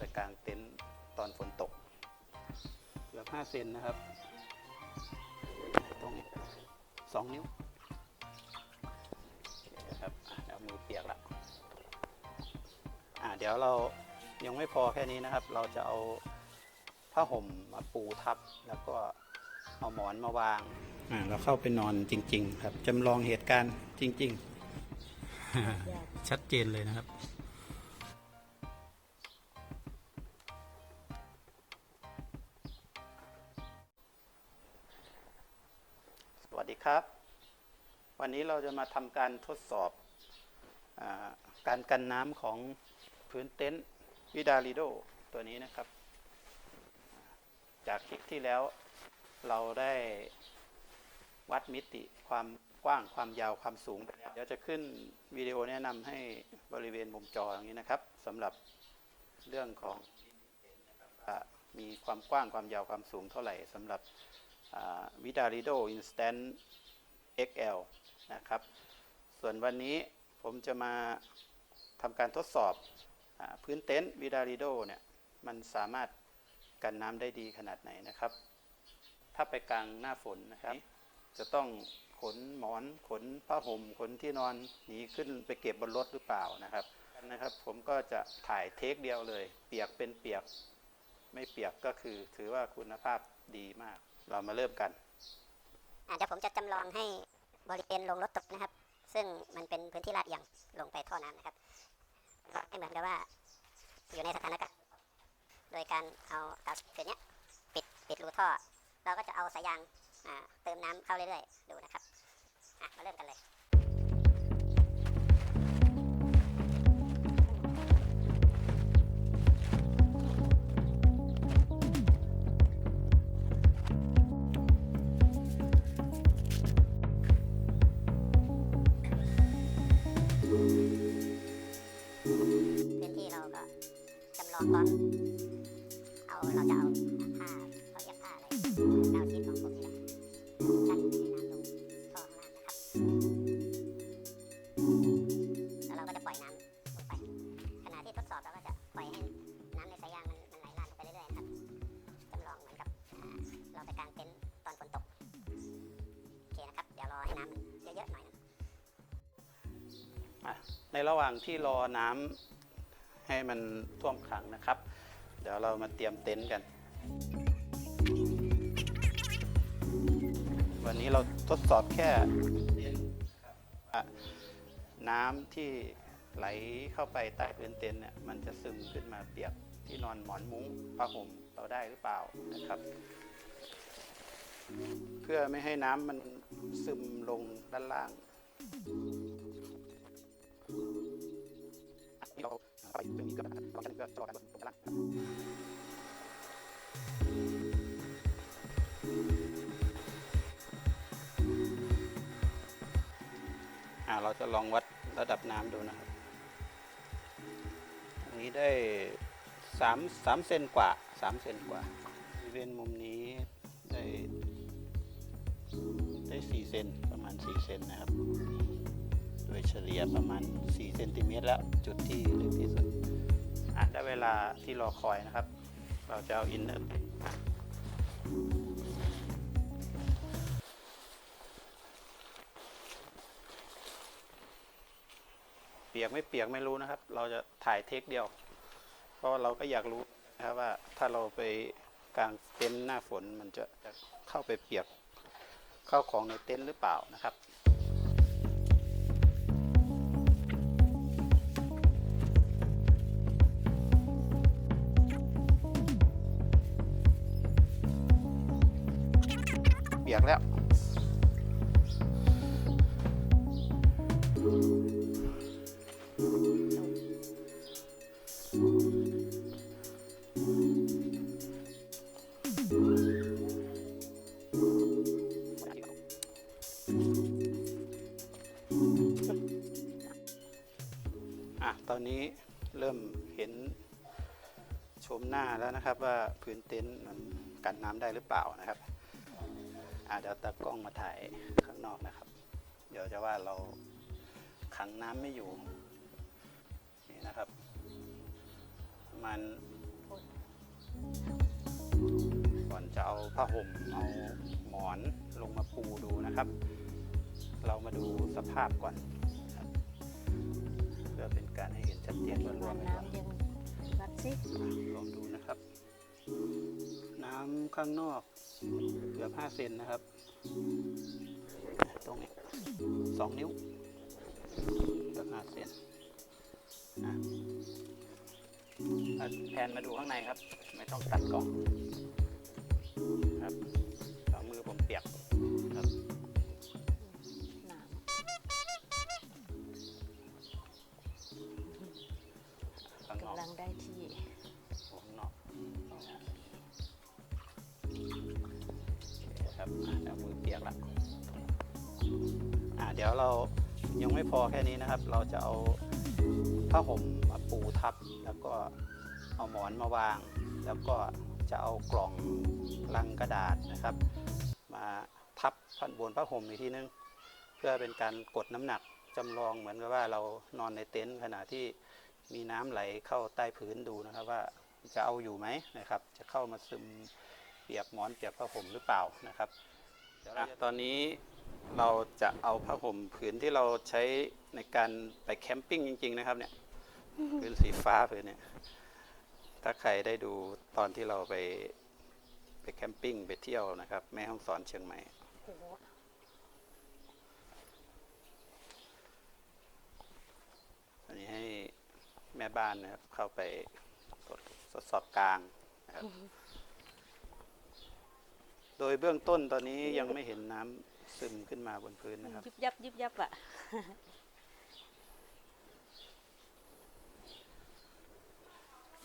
ไปกางเต็นท์ตอนฝนตกเกือบ5เซนนะครับตรงนี้สองนิ้วโอเคครับอะเดี๋ยวมือเปียกละอะเดี๋ยวเรายังไม่พอแค่นี้นะครับ เราจะเอาผ้าห่มมาปูทับ แล้วก็เอาหมอนมาวางอ่าเราเข้าไปนอนจริง ๆ ครับจำลองเหตุการณ์จริง ๆ ชัดเจนเลยนะครับ วันนี้เราจะมาทำการทดสอบอการกันน้ำของพื้นเต็นท์วิดาลิโดตัวนี้นะครับ จากคลิปที่แล้วเราได้วัดมิติความกว้างความยาวความสูงไปแล้วเดี๋ยวจะขึ้นวิดีโอแนะนำให้บริเวณมุมจออย่างนี้นะครับสำหรับเรื่องของมีความกว้างความยาวความสูงเท่าไหร่สำหรับวิดาริโด Instant XL นะครับ ส่วนวันนี้ผมจะมาทำการทดสอบอพื้นเต็นท์วิดาริโดเนี่ยมันสามารถกันน้ำได้ดีขนาดไหนนะครับ ถ้าไปกลางหน้าฝนนะครับ จะต้องขนหมอนขนผ้าห่มขนที่นอนหนีขึ้นไปเก็บบนรถหรือเปล่านะครับนะครับ ผมก็จะถ่ายเทคเดียวเลย เปียกเป็นเปียกไม่เปียกก็คือถือว่าคุณภาพดีมาก เรามาเริ่มกันอะเดี๋ยวผมจะจำลองให้ บริเวณลงรถตกนะครับ ซึ่งมันเป็นพื้นที่ลาดเอียงลงไปท่อน้ำนะครับก็ให้เหมือนกับว่าอยู่ในสถานการณ์โดยการเอากาวคือเนี้ยปิดปิดรูท่อ เราก็จะเอาสายยางเติมน้ำเข้าเรื่อยๆ ดูนะครับมาเริ่มกันเลย ในระหว่างที่รอน้ำให้มันท่วมขังนะครับ เดี๋ยวเรามาเตรียมเต็นท์กัน วันนี้เราทดสอบแค่น้ำที่ไหลเข้าไปใต้พื้นเต็นท์เนี่ยมันจะซึมขึ้นมาเปียกที่นอนหมอนมุ้งผ้าห่มเราได้หรือเปล่านะครับ เพื่อไม่ให้น้ำมันซึมลงด้านล่าง ที่เราไปจะมีเกลือนะครับเราจะเกลือตลอการตรงกลางครับอ่าเราจะลองวัดระดับน้ำดูนะครับอันนี้ได้สามสามเซนกว่าสามเซนกว่าบริเวณมุมนี้ได้ได้สี่เซนประมาณสี่เซนนะครับ โดยเฉลี่ยประมาณ4เซนติเมตรแล้วจุดที่ลึกที่สุดอะได้เวลาที่รอคอยนะครับ เราจะเอาอินเนอร์เปียกไม่เปียกไม่รู้นะครับ เราจะถ่ายเทคเดียว เพราะเราก็อยากรู้นะครับว่าถ้าเราไปกลางเต็นท์หน้าฝนมันจะเข้าไปเปียกเข้าของในเต็นท์หรือเปล่านะครับ ปียกแล้วอะตอนนี้เริ่มเห็นชมหน้าแล้วนะครับว่าพื้นเต็นท์มันกันน้ำได้หรือเปล่านะครับ ล้องมาถ่ายข้างนอกนะครับ เดี๋ยวจะว่าเราขังน้ำไม่อยู่ นี่นะครับ มันก่อนจะเอาผ้าห่มเอาหมอนลงมาปูดูนะครับ เรามาดูสภาพก่อนเพื่อเป็นการให้เห็นชัดเจนรวมๆกันวัดลองดูนะครับ น้ำข้างนอกเกือบ5เซนนะครับ ตรงนี้สองนิ้วเกือบ5เซนนะอะแผนมาดูข้างในครับ ไม่ต้องตัดกล่องครับ ดี๋ยวเรายังไม่พอแค่นี้นะครับ เราจะเอาผ้าห่มมาปูทับ แล้วก็เอาหมอนมาวาง แล้วก็จะเอากล่องลังกระดาษนะครับ มาทับพันบนผ้าห่มอีกทีนึง เพื่อเป็นการกดน้ำหนักจำลองเหมือนกับว่าเรานอนในเต็นท์ขณะที่มีน้ำไหลเข้าใต้พื้นดูนะครับว่าจะเอาอยู่ไหมนะครับ จะเข้ามาซึมเปียกหมอนเปียกผ้าห่มหรือเปล่านะครับตอนนี้ เราจะเอาผ้าห่มผืนที่เราใช้ในการไปแคมปิ้งจริง ๆ นะครับเนี่ยผืนสีฟ้าผืนเนี่ยถ้าใครได้ดูตอนที่เราไปไปแคมปิ้งไปเที่ยวนะครับ แม่ห้องสอนเชียงใหม่อันนี้ให้แม่บ้านนะครับ เข้าไปตรวจทดสอบกลางนะครับ โดยเบื้องต้นตอนนี้ยังไม่เห็นน้ำ ซึมขึ้นมาบนพื้นนะครับยิบยับยิบยับอะ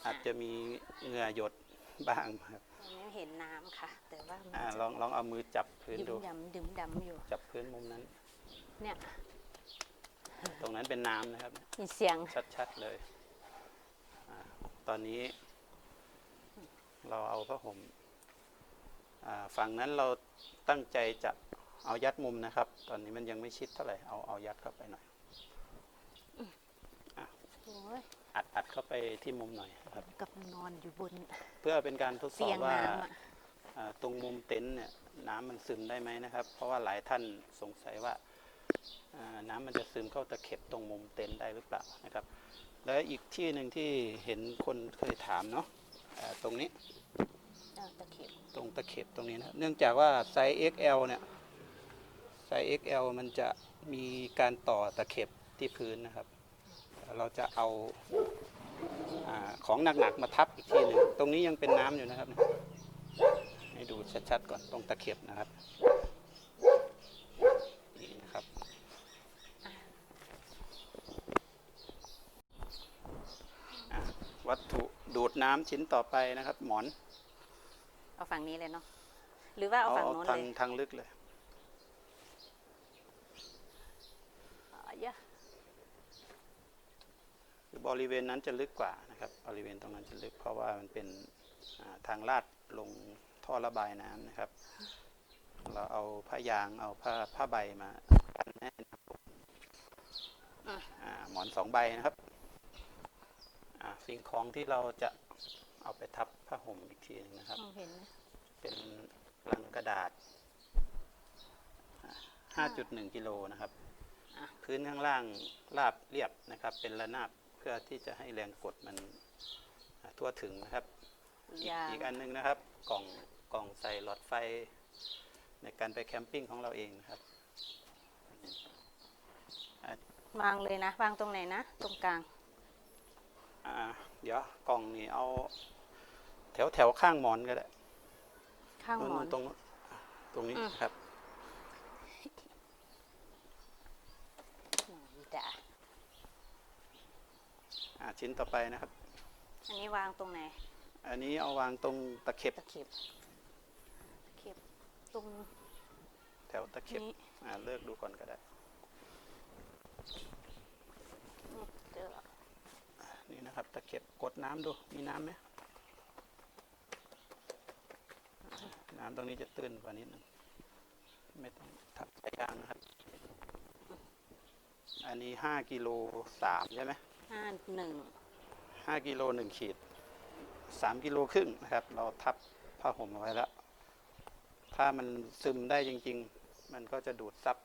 อาจจะมีเหงื่อหยดบ้างครับยังเห็นน้ำค่ะ แต่ว่ามันอ่าจะลองลองเอามือจับพื้นยิ้มดูดำดื่มดำอยู่ จับพื้นมุมนั้น เนี่ย ตรงนั้นเป็นน้ำนะครับ มีเสียง ชัดๆเลยอาตอนนี้ เราเอาผ้าห่มอ่าฝั่งนั้นเราตั้งใจจะ เอายัดมุมนะครับ ตอนนี้มันยังไม่ชิดเท่าไหร่เอาเอายัดเข้าไปหน่อยโอ้ยอัดอัดเข้าไปที่มุมหน่อยนะครับกับนอนอยู่บน เพื่อเป็นการทดสอเตียบงว่าน้ำอะอ่าตรงมุมเต็นท์เนี่ยน้ำมันซึมได้ไหมนะครับ เพราะว่าหลายท่านสงสัยว่าอ่าน้ำมันจะซึมเข้าตะเข็บตรงมุมเต็นท์ได้หรือเปล่านะครับ และอีกที่หนึ่งที่เห็นคนเคยถามเนาะอ่าตรงนี้เอาตะเข็บตรงตะเข็บตรงนี้นะครับเนื่องจากว่าไซส์ XL เนี่ย ไซส์ XL มันจะมีการต่อตะเข็บที่พื้นนะครับ เราจะเอาอาของหนักๆมาทับอีกทีหนึ่งตรงนี้ยังเป็นน้ำอยู่นะครับ ให้ดูชัดๆก่อนตรงตะเข็บนะครับนี่นะครับอะวัตถุดูดน้ำชิ้นต่อไปนะครับ หมอนเอาฝั่งนี้เลยเนาะหรือว่าเอาฝั่งโน้นทาเลงย ทางลึกเลย อ๋อเยอะ คือ บริเวณนั้นจะลึกกว่านะครับ บริเวณตรงนั้นจะลึก เพราะว่ามันเป็นอ่าทางลาดลงท่อระบายน้ำนะครับ เราเอาผ้ายางเอาผ้าผ้าใบมากันแน่นอ่าหมอนสองใบนะครับอ่าสิ่งของที่เราจะเอาไปทับผ้าห่มอีกทีหนึงนะครับมองเห็นไหมเป็นลังกระดาษอ่า5.1 กิโลนะครับอะพื้นข้างล่างราบเรียบนะครับ เป็นระนาบเพื่อที่จะให้แรงกดมันอ่าทั่วถึงนะครับอีกยางอีกอันหนึงนะครับ กล่องกล่องใส่หลอดไฟ ในการไปแคมปิ้งของเราเองนะครับวางเลยนะวางตรงไหนนะ ตรงกลางอ่าเดี๋ยวกล่องนี้เอา แถวแถวข้างหมอนก็ได้ข้างหมอนตรงตรงนี้อืมครับ หนอนด่า อ่า ชิ้นต่อไปนะครับ อันนี้วางตรงไหน อันนี้เอาวางตรงตะเข็บตะเข็บตะเข็บตรงแถวตะเข็บนี้อ่าเลือกดูก่อนก็ได้เจอนี่นะครับตะเข็บกดน้ำดูมีน้ำไหมน้ำตรงนี้จะตื้นกว่านิดนึงไม่ต้องทับสายยางนะครับ อันนี้ห้ากิโลสามใช่ไหม ห้าหนึ่งห้ากิโลหนึ่งขีดสามกิโลครึ่งนะครับ เราทับผ้าห่มเอาไว้แล้ว ถ้ามันซึมได้จริง ๆ มันก็จะดูดซับ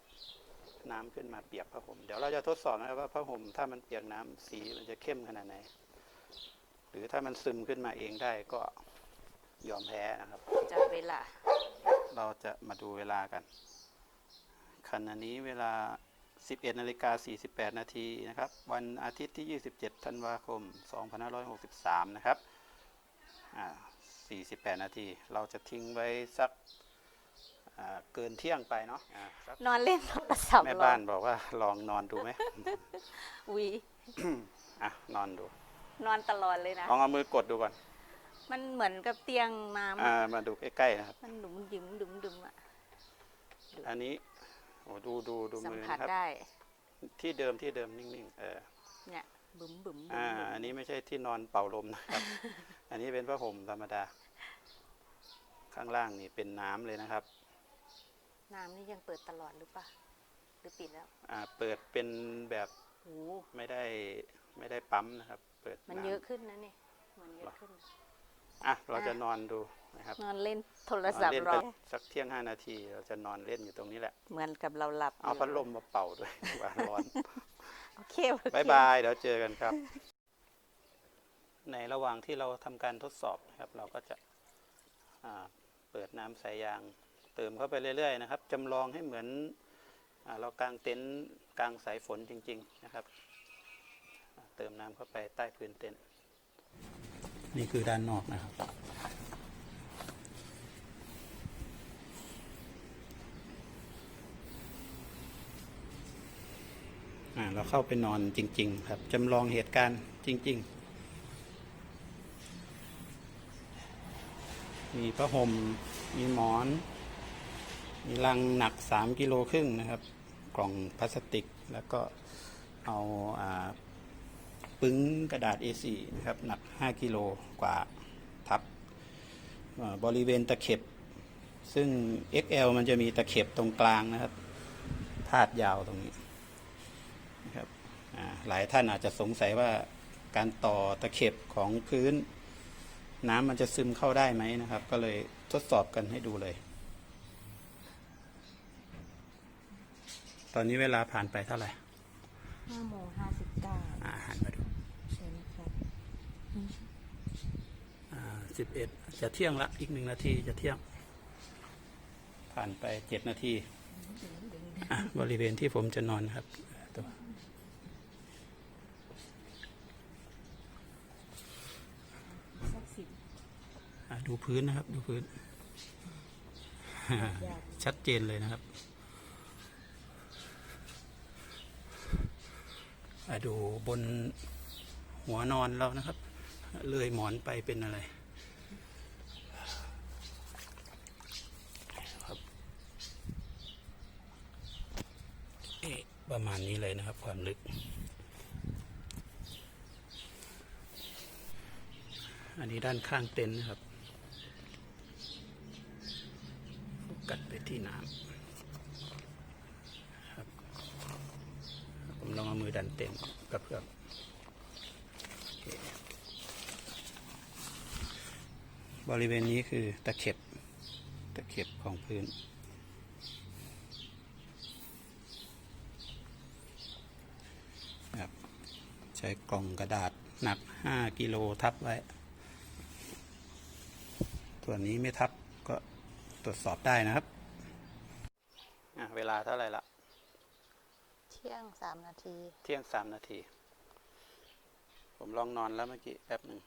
น้ำขึ้นมาเปียกผ้าห่ม เดี๋ยวเราจะทดสอบนะครับว่าผ้าห่มถ้ามันเปียกน้ำสีมันจะเข้มขนาดไหน หรือถ้ามันซึมขึ้นมาเองได้ก็ยอมแพ้นะครับจับเวลา เราจะมาดูเวลากันขณะนี้เวลา 11นาฬิกา48 นาทีนะครับ วันอาทิตย์ที่ 27 ธันวาคม 2563 นะครับอ่า48 นาที เราจะทิ้งไว้สักอ่าเกินเที่ยงไปเนาะอ่าสักนอนเล่นโทรศัพท์แม่รอบ้านบอกว่าลองนอนดูไหมวีอะนอนดู นอนตลอดเลยนะ ลองเอามือกดดูก่อน มันเหมือนกับเตียงน้ำอ่าอะมาดูใกล้ๆนะครับ มันดุมดึมดุมดึมอะอันนี้โอ้ดูดูดูสัมมือผัสนะครับ ได้ที่เดิมที่เดิมนิ่งๆเออเนี่ยบึมบึมบึมอ่าบึมอันนี้ไม่ใช่ที่นอนเป่าลมนะครับ อันนี้เป็นผ้าห่มธรรมดา ข้างล่างนี่เป็นน้ำเลยนะครับ น้ำนี่ยังเปิดตลอดหรือปะหรือปิดแล้วอ่าเปิดเป็นแบบโอ้ไม่ได้ไม่ได้ปั๊มนะครับ เปิดมันำเยอะขึ้นนะนี่มันเยอะขึ้น อะเราจะอะนอนดูนะครับนอนเล่นโทรนอนศัพท์เล่นรไปอสักเที่ยงห้านาที เราจะนอนเล่นอยู่ตรงนี้แหละ เหมือนกับเราหลับเอายู่พัดลมมาเป่าด้วยว่าร้อน โอเคโอเค บายบาย เดี๋ยวเจอกันครับ ในระหว่างที่เราทำการทดสอบนะครับ เราก็จะอ่าเปิดน้ำสายยาง เติมเข้าไปเรื่อยๆนะครับจำลองให้เหมือนอาเรากางเต็นท์กางสายฝนจริง ๆ นะครับอ่าเติมน้ำเข้าไปใต้พื้นเต็นท์ นี่คือด้านนอกนะครับ เราเข้าไปนอนจริง ๆ ครับจำลองเหตุการณ์จริง ๆ มีผ้าห่ม มีหมอน มีลังหนัก3กิโลครึ่งนะครับ กล่องพลาสติกแล้วก็เอาอา ปึ้งกระดาษ A4 นะครับหนัก 5 กิโลกว่าทับอ่าบริเวณตะเข็บ ซึ่ง XL มันจะมีตะเข็บตรงกลางนะครับ พาดยาวตรงนี้นะครับอ่าหลายท่านอาจจะสงสัยว่าการต่อตะเข็บของพื้น น้ำมันจะซึมเข้าได้ไหมนะครับ ก็เลยทดสอบกันให้ดูเลย ตอนนี้เวลาผ่านไปเท่าไหร่ห้าโมงห้าสิบเก้าอาหันมาดู ใช่ไหมครับ สิบเอ็ดจะเที่ยงละอีกหนึ่งนาทีจะเที่ยง ผ่านไปเจ็ดนาทีอะบริเวณที่ผมจะนอนครับตัวสักสิบอะดูพื้นนะครับ ดูพื้น ชัดเจนเลยนะครับอะดูบนหัวนอนเรานะครับ เลยหมอนไปเป็นอะไรครับเอ๊ะ ประมาณนี้เลยนะครับ ความลึก อันนี้ด้านข้างเต็นท์นะครับกัสไปที่น้ำครับ ผมลองเอามือดันเต็มกับเพื่อมบริเวณนี้คือตะเข็บ ตะเข็บของพื้น ครับ ใช้กล่องกระดาษหนัก 5 กิโลทับไว้ส่วนนี้ไม่ทับก็ตรวจสอบได้นะครับ เวลาเท่าไหร่ละเที่ยงสามนาที เที่ยงสามนาที ผมลองนอนแล้วเมื่อกี้แป๊บหนึ่ง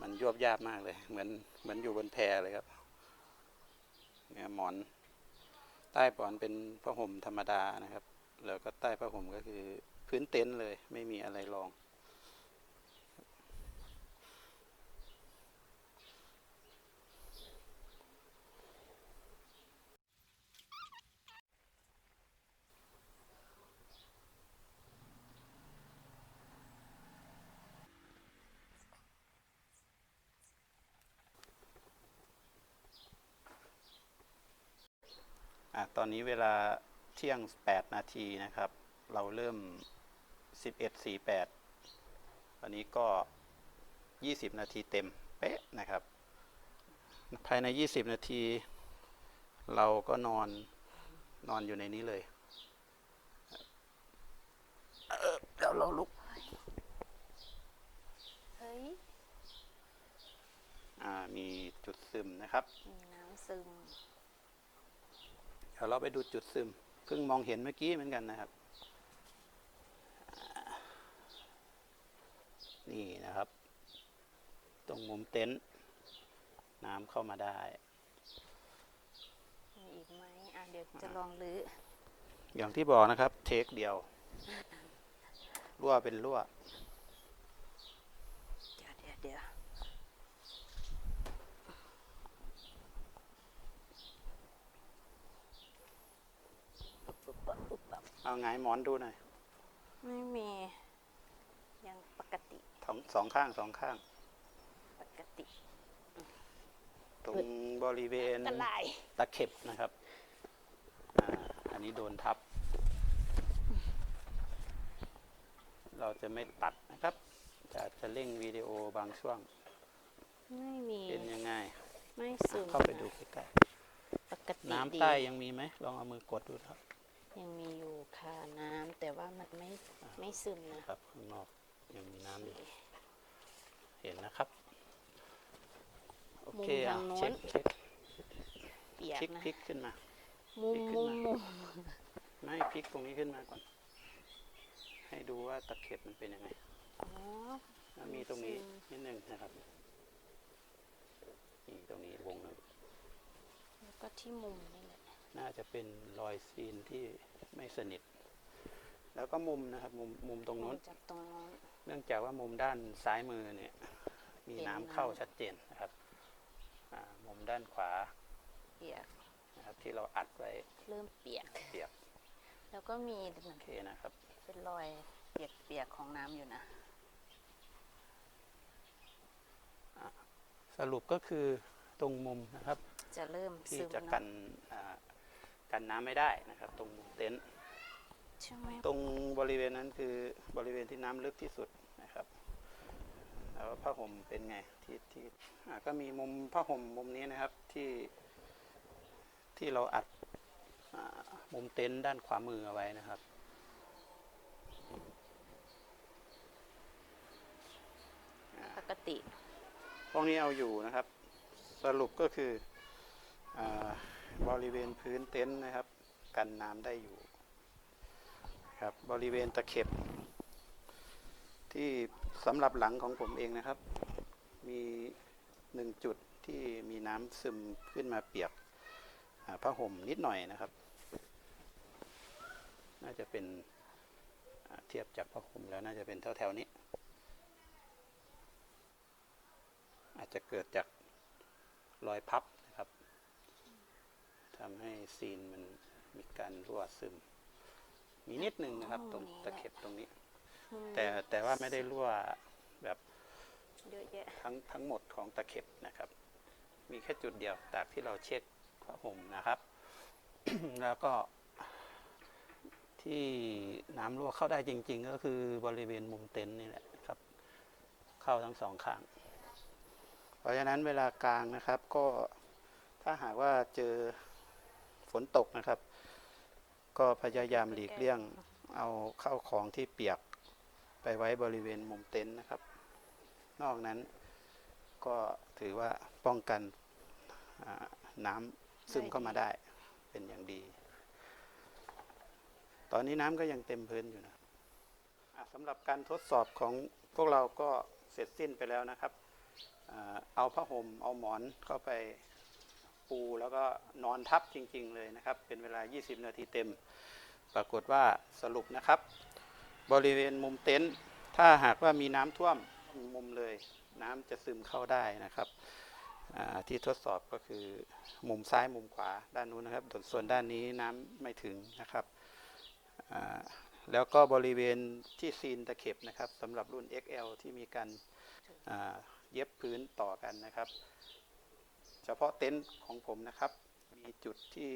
มันยวบยาบมากเลย เหมือนเหมือนอยู่บนแพเลยครับ เนี่ยหมอน ใต้หมอนเป็นผ้าห่มธรรมดานะครับ แล้วก็ใต้ผ้าห่มก็คือ พื้นเต็นท์เลย ไม่มีอะไรรอง อะ ตอนนี้เวลาเที่ยง 8 นาทีนะครับ เราเริ่ม 11.48วันนี้ก็20นาทีเต็ม เป๊ะนะครับ ภายใน20นาที เราก็นอนนอนอยู่ในนี้เลยเออเดี๋ยวเราลุกเฮ้ยอ่ามีจุดซึมนะครับมีน้ำซึม เดี๋ยวเราไปดูจุดซึม เพิ่งมองเห็นเมื่อกี้เหมือนกันนะครับอ่า นี่นะครับ ตรงมุมเต็นท์น้ำเข้ามาได้มีอีกไหมอะเดี๋ยวจะลองรื้ออย่างที่บอกนะครับ เทคเดียวรั่วเป็นรั่วเดี๋ยวเดี๋ยวเดี๋ยวเอาไงายหมอนดูหน่อย ไม่มี ยังปกติส องสองข้างสองข้าง ปกติ ตรงบริเวณตะไลาย ตะเข็บนะครับอ่าอันนี้โดนทับ เราจะไม่ตัดนะครับจะจะเร่งวิดีโอบางช่วงไม่มี เป็นยังไงไม่ซึมเข้าไปดูใกล้ปกๆติน้ำดีใต้ยังมีไหมลองเอามือกดดูครับยังมีอยู่ค่ะน้ำแต่ว่ามันไม่ไม่ซึมนะ ครับข้างนอก ยังมีน้ำอยู่ เห็นนะครับ โอเคอะเช็คเช็คเปียกพลิกนะพลิกขึ้นมา มุมพลิกขึ้มุนมมามุมไม่พลิกตรงนี้ขึ้นมาก่อน ให้ดูว่าตะเข็บมันเป็นยังไงอ๋อ แล้วมีตรงนี้อืมนิดหนึ่งนะครับนี่ตรงนี้วงหนึ่งแล้วก็ที่มุมนี่แหละน่าจะเป็นรอยซีนที่ไม่สนิท แล้วก็มุมนะครับ มุมมุมตรงนู้น จากตรงโน้น เนื่องจากว่ามุมด้านซ้ายมือเนี่ยมีเห็นน้ำน้ำเข้าชัดเจนนะครับอ่ามุมด้านขวาเปียกนะครับที่เราอัดไว้เริ่มเปียก เปียกแล้วก็มีเหมืโออนเคนะครับ เป็นรอยเปียกเปียกๆของน้ำอยู่นะ สรุปก็คือตรงมุมนะครับ จะเริ่มที่ซึมจะเนกัอะนอ่ากันน้ำไม่ได้นะครับ ตรงมุมเต็นท์ใช่ไหมตรงบริเวณนั้นคือบริเวณที่น้ำลึกที่สุดนะครับ แล้วผ้าห่มเป็นไงที่ที่อ่าก็มีมุมผ้าห่มมุมนี้นะครับที่ที่เราอัดอ่ามุมเต็นท์ด้านขวามือเอาไว้นะครับปกติพวกนี้เอาอยู่นะครับ สรุปก็คืออาบริเวณพื้นเต็นท์นะครับ กันน้ำได้อยู่ ครับบริเวณตะเข็บ ที่สำหรับหลังของผมเองนะครับ มีหนึ่งจุดที่มีน้ำซึมขึ้นมาเปียกผ้าห่มนิดหน่อยนะครับ น่าจะเป็นเทียบจากผ้าห่มแล้วน่าจะเป็นแถวๆนี้ อาจจะเกิดจากรอยพับนะครับทำให้ซีนมันมีการรั่วซึม มีนิดนึงนะครับ ตรงตะเข็บตรงนี้ แต่แต่ว่าไม่ได้รั่วแบบเยอะแยะทั้งทั้งหมดของตะเข็บนะครับ มีแค่จุดเดียวจากที่เราเช็คผ้าห่มนะครับ แล้วก็ที่น้ำรั่วเข้าได้จริง ๆ ก็คือบริเวณมุมเต็นท์นี่แหละครับ เข้าทั้งสองข้าง เพราะฉะนั้นเวลากลางนะครับก็ถ้าหากว่าเจอฝนตกนะครับ ก็พยายามหลีกเลี่ยงเอาเข้าของที่เปียก ไปไว้บริเวณมุมเต็นท์นะครับ นอกนั้นก็ถือว่าป้องกันน้ำซึมเข้ามาได้เป็นอย่างดี ตอนนี้น้ำก็ยังเต็มพื้นอยู่นะสำหรับการทดสอบของพวกเราก็เสร็จสิ้นไปแล้วนะครับ เอาผ้าห่มเอาหมอนเข้าไปปูแล้วก็นอนทับจริง ๆ เลยนะครับ เป็นเวลา 20 นาทีเต็ม ปรากฏว่าสรุปนะครับ บริเวณมุมเต็นท์ถ้าหากว่ามีน้ำท่วมมุมเลย น้ำจะซึมเข้าได้นะครับที่ทดสอบก็คือมุมซ้ายมุมขวาด้านนู้นนะครับส่วนด้านนี้น้ำไม่ถึงนะครับแล้วก็บริเวณที่ซีนตะเข็บนะครับสำหรับรุ่น XL ที่มีการเย็บพื้นต่อกันนะครับ เฉพาะเต็นท์ของผมนะครับ มีจุดที่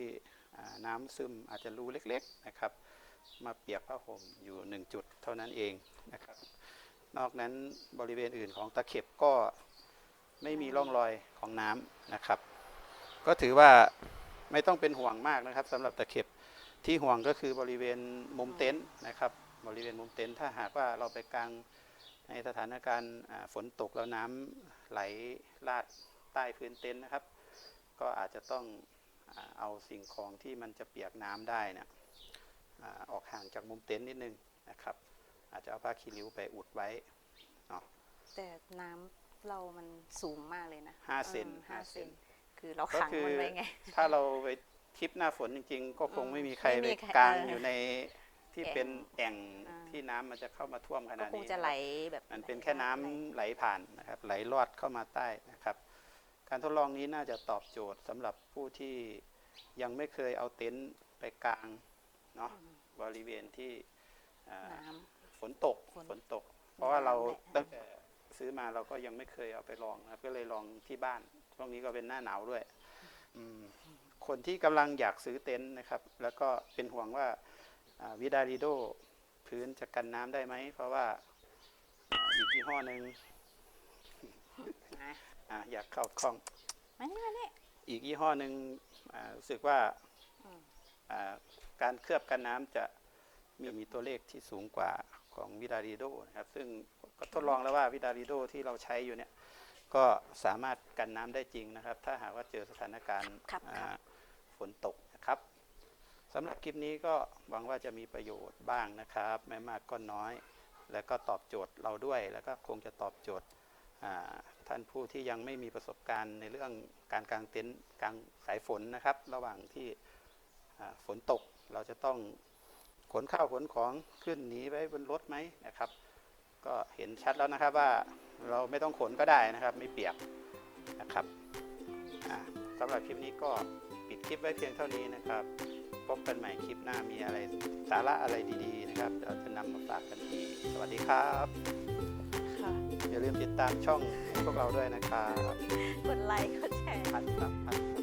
น้ำซึมอาจจะรูเล็ก ๆนะครับ มาเปียกผ้าห่มอยู่หนึ่งจุดเท่านั้นเองนะครับ นอกนั้นบริเวณอื่นของตะเข็บก็ไม่มีร่องรอยของน้ำนะครับ ก็ถือว่าไม่ต้องเป็นห่วงมากนะครับสำหรับตะเข็บที่ห่วงก็คือบริเวณมุมเต็นท์นะครับ บริเวณมุมเต็นท์ถ้าหากว่าเราไปกลางในสถานการณ์ฝนตกแล้วน้ำไหลลาดใต้พื้นเต็นท์นะครับ ก็อาจจะต้องเอาสิ่งของที่มันจะเปียกน้ำได้เนะ อ่าออกห่างจากมุมเต็นท์นิดนึงนะครับ อาจจะเอาผ้าคีริ้วไปอุดไว้แต่น้ำเรามันสูงมากเลยนะห้าเซนออห้าห้าเซเซนนคือเราก็ขังคือมันไว้ไง ถ้าเราไปทริปหน้าฝนจริงๆ ก็คงอืมไม่มีใครไม่ไปมีใครกลางเออออยู่ในที่แอ่งเป็นแอ่งอ่าที่น้ำมันจะเข้ามาท่วมขก็นาดคงนี้จะไหลแบบมันเป็นแค่น้ำไหลผ่านนะครับ ไหลลอดเข้ามาใต้นะครับ การทดลองนี้น่าจะตอบโจทย์สำหรับผู้ที่ยังไม่เคยเอาเต็นท์ไปกลาง เนาะบริเวณที่อ่าน้ฝนตกฝนฝนตก เพราะว่าเราน้ำแหละตั้งแต่ซื้อมาเราก็ยังไม่เคยเอาไปลองนะครับ ก็เลยลองที่บ้านช่วงนี้ก็เป็นหน้าหนาวด้วยอืมคนที่กำลังอยากซื้อเต็นท์นะครับ แล้วก็เป็นห่วงว่าวิดาริโดพื้นจะกันน้ำได้ไหม เพราะว่าอ่าอีกยี่ห้อหนึ่งำนะอ่าอยากเข้าคล้องมานี่มานี่อีกยี่ห้อหนึ่งอ่ารู้สึกว่าอืมอ่า การเคลือบกันน้ำจะมีมีตัวเลขที่สูงกว่าของวิดาริโดนะครับซึ่งก็ทดลองแล้วว่าวิดาริโดที่เราใช้อยู่เนี่ยก็สามารถกันน้ำได้จริงนะครับ ถ้าหากว่าเจอสถานการณ์ครับอ่าครับฝนตกนะครับสำหรับคลิปนี้ก็หวังว่าจะมีประโยชน์บ้างนะครับ ไม่มากก็น้อย แล้วก็ตอบโจทย์เราด้วย แล้วก็คงจะตอบโจทย์อ่าท่านผู้ที่ยังไม่มีประสบการณ์ในเรื่องการกางเต็นท์กางสายฝนนะครับ ระหว่างที่อ่า ฝนตกเราจะต้องขนข้าวขนของขึ้นหนีไว้บนรถไหมนะครับ ก็เห็นชัดแล้วนะครับว่าเราไม่ต้องขนก็ได้นะครับ ไม่เปียกนะครับอ่าสำหรับคลิปนี้ก็ปิดคลิปไว้เพียงเท่านี้นะครับ พบกันใหม่คลิปหน้ามีอะไรสาระอะไรดีๆนะครับเดี๋ยวจะนำมาฝากกันอีกสวัสดีครับค่ะอย่าลืมติดตามช่องของพวกเราด้วยนะครับกดไลค์กดแชร์ครับ